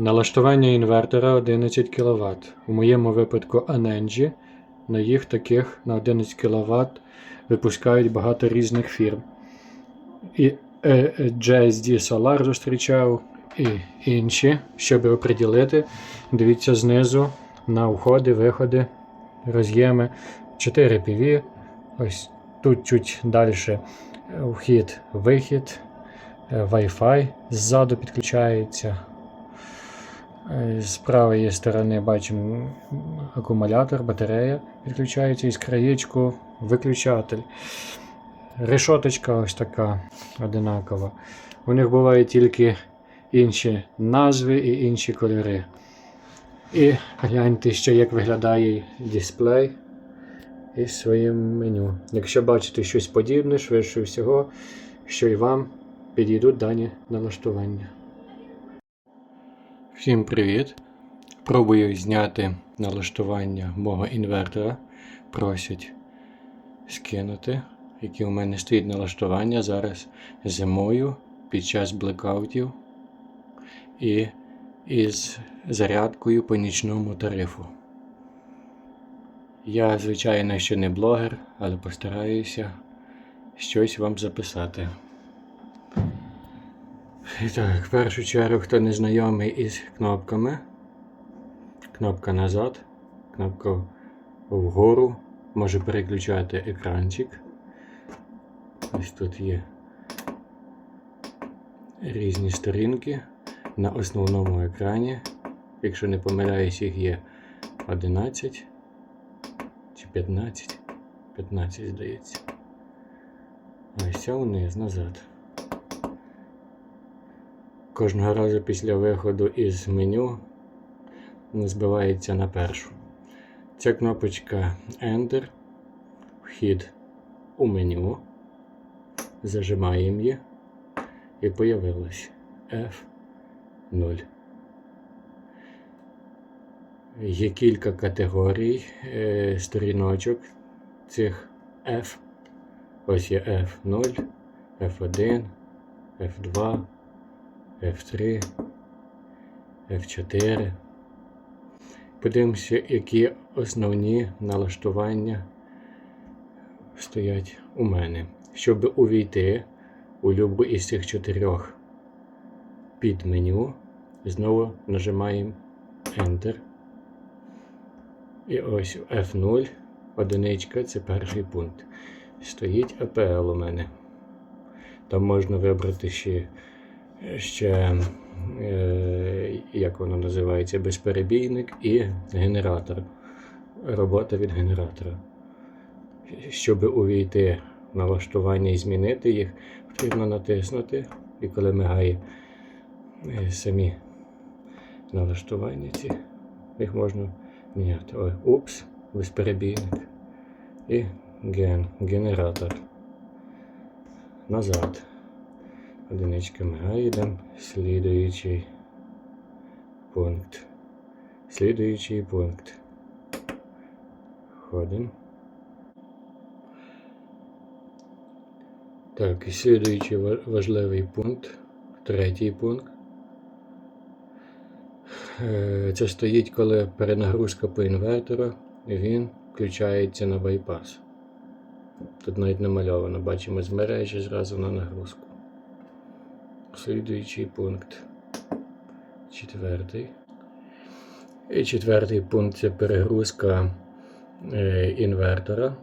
Налаштування інвертора 11 кВт. У моєму випадку Anenji. На їх таких на 11 кВт випускають багато різних фірм. І е, е, JSD Solar зустрічав і інші, щоб оприділити. Дивіться знизу на входи, виходи, роз'єми 4 PV. Ось тут чуть далі вхід, вихід, е, Wi-Fi ззаду підключається. Е, З правої сторони бачимо акумулятор, батарея підключається із краєчку виключатель. Решоточка ось така одинакова. У них бувають тільки інші назви і інші кольори. І гляньте ще, як виглядає дисплей із своїм меню. Якщо бачите щось подібне, швидше всього, що і вам підійдуть дані налаштування. Всім привіт! Пробую зняти налаштування мого інвертора. Просять скинути, які у мене стоїть налаштування зараз зимою під час блекаутів і із зарядкою по нічному тарифу. Я, звичайно, ще не блогер, але постараюся щось вам записати. І так, в першу чергу, хто не знайомий із кнопками. Кнопка назад, кнопка вгору, може переключати екранчик. Ось тут є різні сторінки на основному екрані. Якщо не помиляюсь, їх є 11 чи 15. 15, здається. Ось ця вниз назад. Кожного разу після виходу із меню збивається на першу. Ця кнопочка Enter, вхід у меню. Зажимаємо її і появилось F0. Є кілька категорій е, сторіночок цих F. Ось є F0, F1, F2, F3, F4. Подивимося, які основні налаштування стоять у мене. Щоб увійти у любу із цих чотирьох під меню, знову нажимаємо Enter. І ось F0, одиничка це перший пункт. Стоїть APL у мене. Там можна вибрати ще, ще е, як воно називається, безперебійник і генератор. Робота від генератора. Щоб увійти в налаштування і змінити їх, потрібно натиснути. І коли мигає е, самі налаштування, ці, їх можна міняти. Ой, упс, безперебійник. І ген, генератор. Назад. Одиничка мигає, йдемо. Слідуючий пункт. Слідуючий пункт. Ходимо. Так, і слідуючий важливий пункт, третій пункт. Е, Це стоїть, коли перенагрузка по інвертору, він включається на байпас. Тут навіть намальовано, бачимо з мережі зразу на нагрузку. Слідуючий пункт. Четвертий. І четвертий пункт це перегрузка е, інвертора.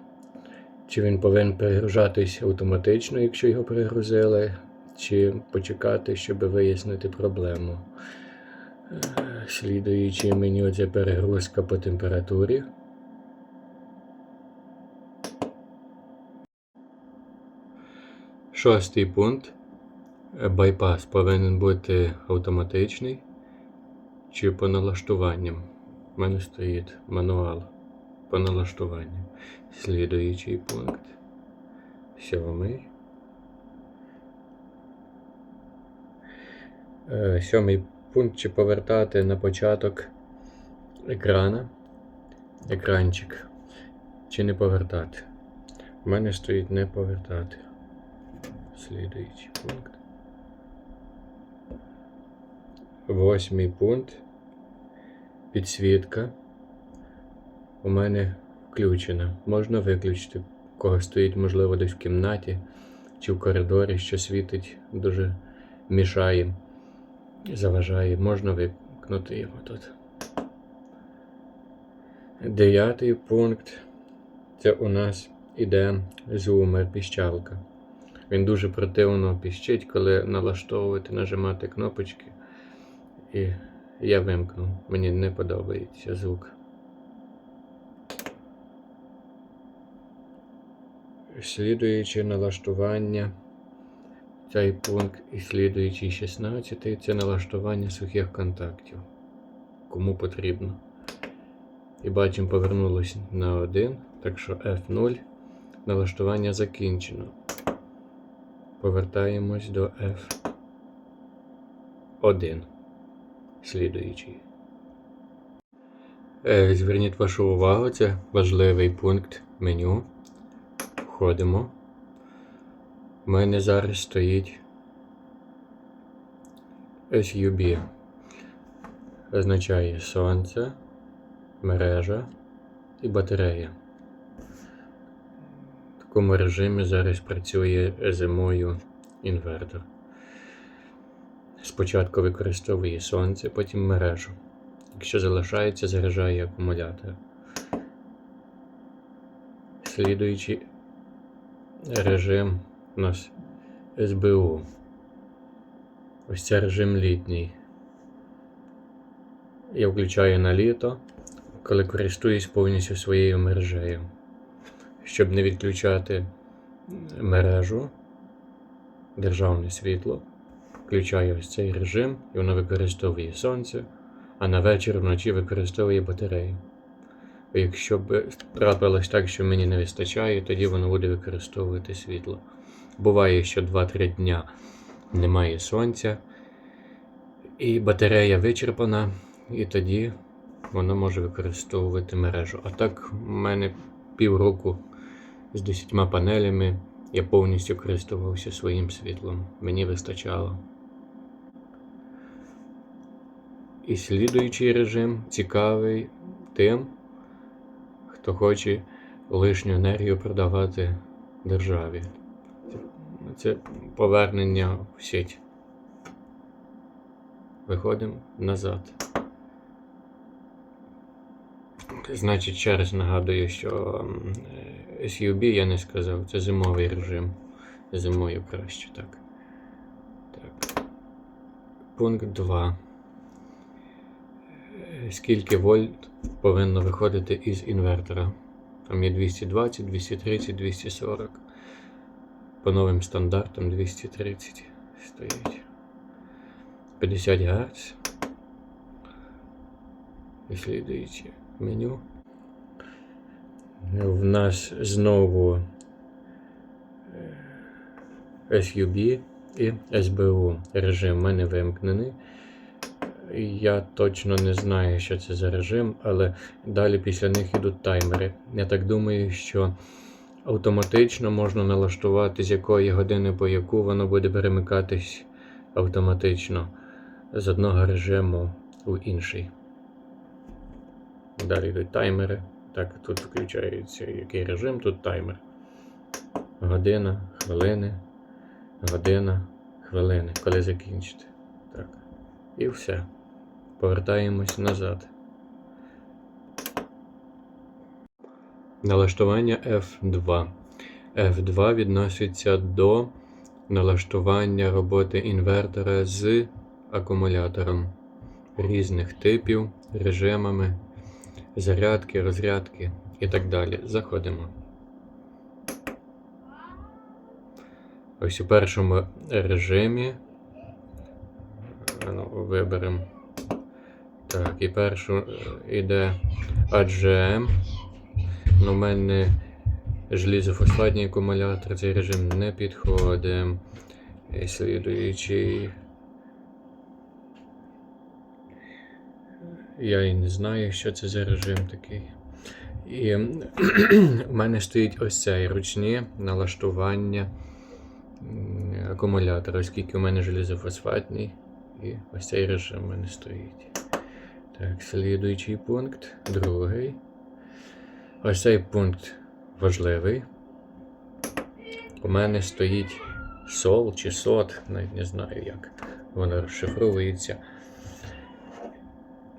Чи він повинен перегружатись автоматично, якщо його перегрузили, чи почекати, щоб вияснити проблему. Е, Слідуючи меню це перегрузка по температурі. Шостий пункт. Байпас повинен бути автоматичний чи по налаштуванням. У мене стоїть мануал по налаштуванням. Слідуючий пункт. Сьомий. Е, Сьомий пункт чи повертати на початок екрана. Екранчик. Чи не повертати. У мене стоїть не повертати. Слідуючий пункт. Восьмий пункт. Підсвітка. У мене включена. Можна виключити. Кого стоїть, можливо, десь в кімнаті чи в коридорі, що світить, дуже мішає, заважає. Можна вимкнути його тут. Дев'ятий пункт. Це у нас іде зумер піщалка. Він дуже противно піщить, коли налаштовувати, нажимати кнопочки. І я вимкнув. Мені не подобається звук. Слідуючи налаштування. Цей пункт і слідуючий 16 це налаштування сухих контактів. Кому потрібно. І бачимо, повернулося на 1, так що F0. Налаштування закінчено. Повертаємось до F1. Слідуючий. Е, Зверніть вашу увагу, це важливий пункт меню. Входимо. У мене зараз стоїть SUB. Означає сонце, мережа і батарея. В такому режимі зараз працює зимою інвертор. Спочатку використовує сонце, потім мережу. Якщо залишається, заряджає акумулятор. Слідуючий режим у нас СБУ. Ось це режим літній. Я включаю на літо, коли користуюсь повністю своєю мережею. Щоб не відключати мережу, державне світло, включаю ось цей режим і воно використовує сонце, а на вечір вночі використовує батарею. Якщо б трапилось так, що мені не вистачає, тоді воно буде використовувати світло. Буває, що 2-3 дня немає сонця, і батарея вичерпана, і тоді воно може використовувати мережу. А так, в мене півроку з 10 панелями я повністю користувався своїм світлом. Мені вистачало. І слідуючий режим цікавий тим, хто хоче лишню енергію продавати державі. Це повернення в сеть. Виходимо назад. Значить, ще раз нагадую, що SUB я не сказав, це зимовий режим. Зимою краще, так. Так. Пункт 2. Скільки вольт повинно виходити із інвертора? Там є 220, 230, 240. По новим стандартам 230 стоїть. 50 Гц. І слідуючи меню. В нас знову е, SUB і SBU режим в мене вимкнений. Я точно не знаю, що це за режим, але далі після них йдуть таймери. Я так думаю, що автоматично можна налаштувати, з якої години по яку воно буде перемикатись автоматично з одного режиму в інший. Далі йдуть таймери. Так, тут включається який режим, тут таймер. Година, хвилини, година, хвилини. Коли закінчити. Так. І все. Повертаємось назад. Налаштування F2. F2 відноситься до налаштування роботи інвертора з акумулятором різних типів, режимами, зарядки, розрядки і так далі. Заходимо. Ось у першому режимі. Ну, виберемо. Так, і першу йде AGM. Ну, у мене желізофосфатний акумулятор, цей режим не підходить. І слідуючий. Я і не знаю, що це за режим такий. І в мене стоїть ось цей ручні налаштування акумулятора, оскільки у мене желізофосфатний. і ось цей режим у мене стоїть. Так, слідуючий пункт, другий. Ось цей пункт важливий. У мене стоїть сол чи сот, навіть не знаю як воно розшифровується.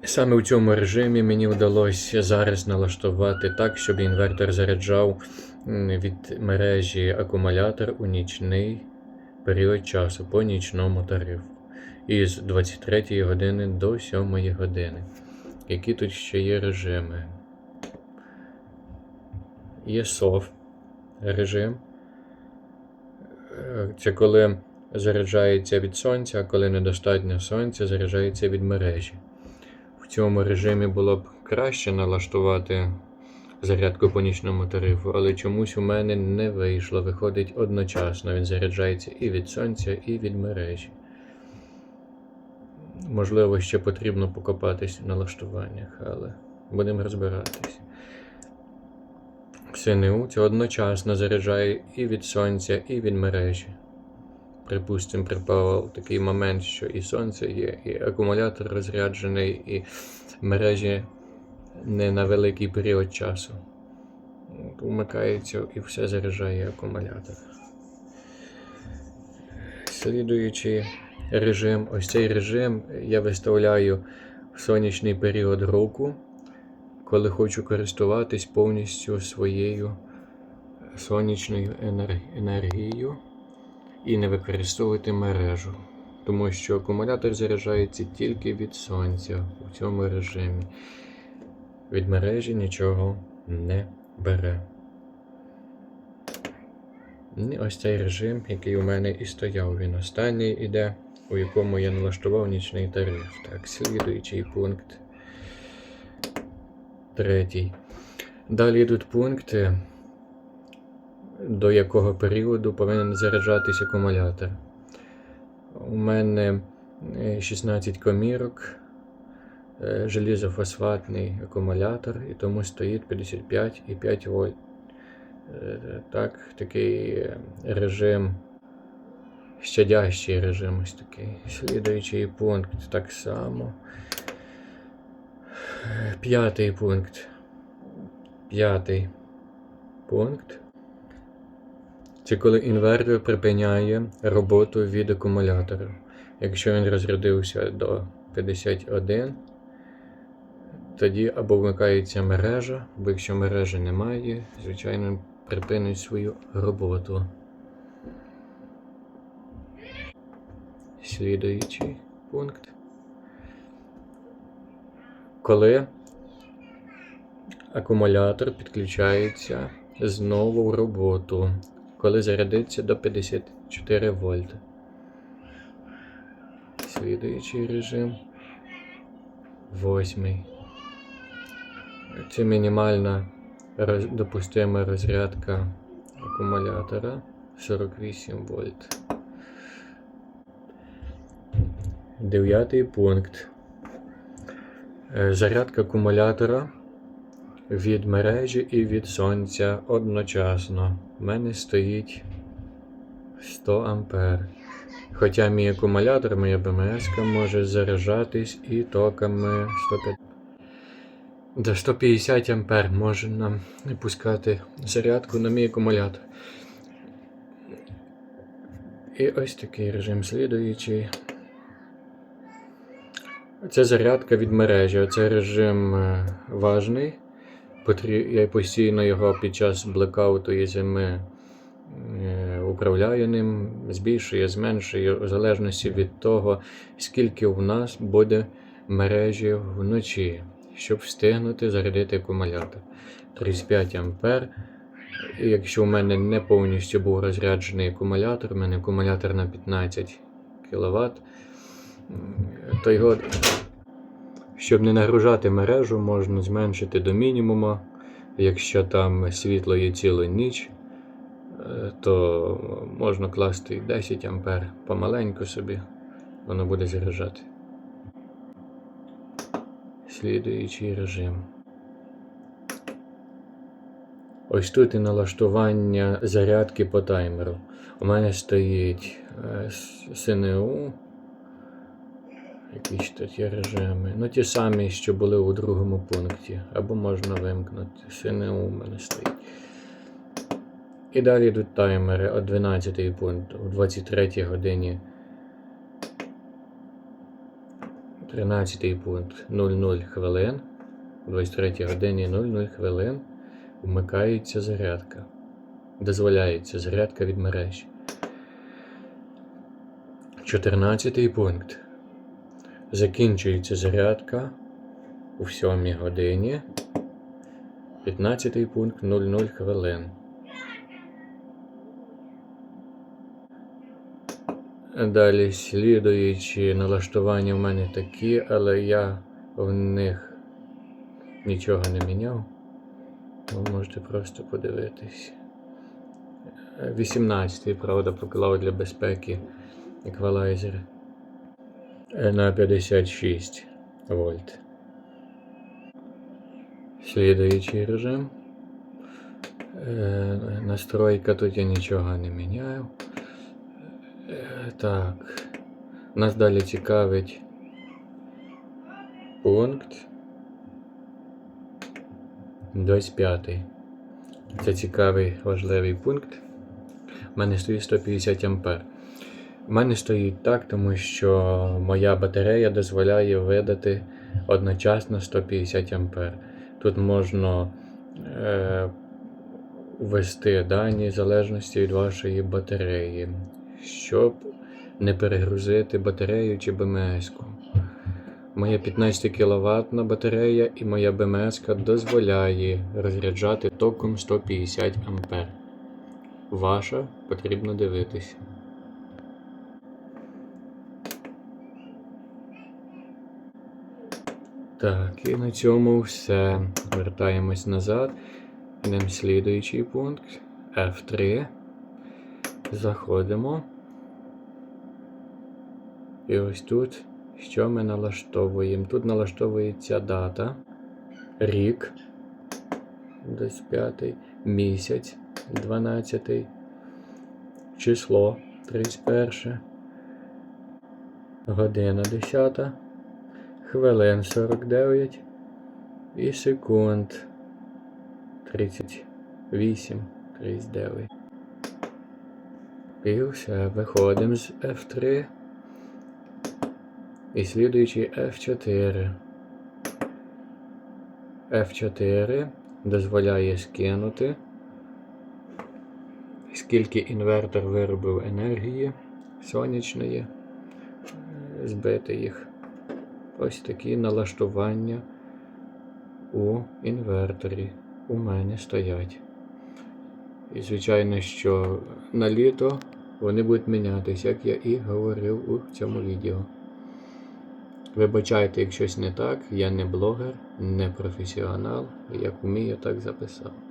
Саме у цьому режимі мені вдалося зараз налаштувати так, щоб інвертор заряджав від мережі акумулятор у нічний період часу по нічному тарифу. Із 23 години до 7 години. Які тут ще є режими? Є SOF режим. Е, Це коли заряджається від сонця, а коли недостатньо сонця, заряджається від мережі. В цьому режимі було б краще налаштувати зарядку по нічному тарифу, але чомусь у мене не вийшло. Виходить одночасно. Він заряджається і від сонця, і від мережі. Можливо, ще потрібно покопатись в налаштуваннях, але будемо розбиратись. СНУ це одночасно заряджає і від сонця, і від мережі. Припустимо, припав такий момент, що і сонце є, і акумулятор розряджений, і мережі не на великий період часу. Вмикається і все заряджає акумулятор. Слідуючий режим, ось цей режим я виставляю в сонячний період року, коли хочу користуватись повністю своєю сонячною енергією і не використовувати мережу. Тому що акумулятор заряджається тільки від сонця у цьому режимі. Від мережі нічого не бере. І ось цей режим, який у мене і стояв, він останній іде, у якому я налаштував нічний тариф. Так, слідуючий пункт. Третій. Далі йдуть пункти, до якого періоду повинен заряджатись акумулятор. У мене е, 16 комірок, е, желізофосфатний акумулятор, і тому стоїть 55,5 вольт. Е, Так, такий е, режим, щадящий режим ось такий. Слідуючий пункт так само. П'ятий пункт. П'ятий пункт. Це коли інвертор припиняє роботу від акумулятора. Якщо він розрядився до 51, тоді або вмикається мережа, або якщо мережі немає, звичайно, припинить свою роботу. Слідуючий пункт. Коли акумулятор підключається знову в роботу, коли зарядиться до 54 вольт. Слідуючий режим. Восьмий. Це мінімальна роз... допустима розрядка акумулятора 48 вольт. Дев'ятий пункт. Е, Зарядка акумулятора від мережі і від сонця одночасно. У мене стоїть 100 ампер. Хоча мій акумулятор, моя БМС може заряджатись і токами 150 до 150 ампер може нам пускати зарядку на мій акумулятор. І ось такий режим слідуючий. Це зарядка від мережі. Це режим е, важний. Я постійно його під час блекауту і зими е, управляю ним, збільшує, зменшує, в залежності від того, скільки в нас буде мережі вночі, щоб встигнути зарядити акумулятор. 35 ампер. Якщо у мене не повністю був розряджений акумулятор, у мене акумулятор на 15 кВт, то його, щоб не нагружати мережу, можна зменшити до мінімуму. Якщо там світло є цілу ніч, е, то можна класти 10 ампер помаленьку собі, воно буде заряджати. Слідуючий режим. Ось тут і налаштування зарядки по таймеру. У мене стоїть е, СНУ Якісь тут є режими. Ну ті самі, що були у другому пункті. Або можна вимкнути. СНУ у мене стоїть. І далі йдуть таймери. О 12 пункт, о 23 годині. 13 пункт 00 хвилин. О 23 годині 00 хвилин вмикається зарядка. Дозволяється зарядка від мережі. 14 пункт. Закінчується зарядка у 7 годині. 15 пункт 00 хвилин. Далі слідуючі налаштування в мене такі, але я в них нічого не міняв. Ви можете просто подивитись. 18 правда, поклав для безпеки еквалайзер на 56 вольт. Слідуючий режим. Е, Настройка тут я нічого не міняю. Е, Так. Нас далі цікавить пункт 25. Це цікавий важливий пункт. У мене стоїть 150 ампер. У мене стоїть так, тому що моя батарея дозволяє видати одночасно 150 ампер. Тут можна е, ввести дані в залежності від вашої батареї, щоб не перегрузити батарею чи БМС-ку. Моя 15 кВт батарея і моя БМС дозволяє розряджати током 150 А. Ваша потрібно дивитися. Так, і на цьому все. Вертаємось назад. Йдемо слідуючий пункт F3. Заходимо. І ось тут, що ми налаштовуємо? Тут налаштовується дата, рік, десь п'ятий, місяць, 12, число 31, година 10, хвилин 49 і секунд 38, 39. І все, виходимо з F3. І слідуючий F4. F4 дозволяє скинути, скільки інвертор виробив енергії сонячної, збити їх. Ось такі налаштування у інверторі у мене стоять. І, звичайно, що на літо вони будуть мінятися, як я і говорив у цьому відео. Вибачайте, як щось не так, я не блогер, не професіонал, як вмію, так записав.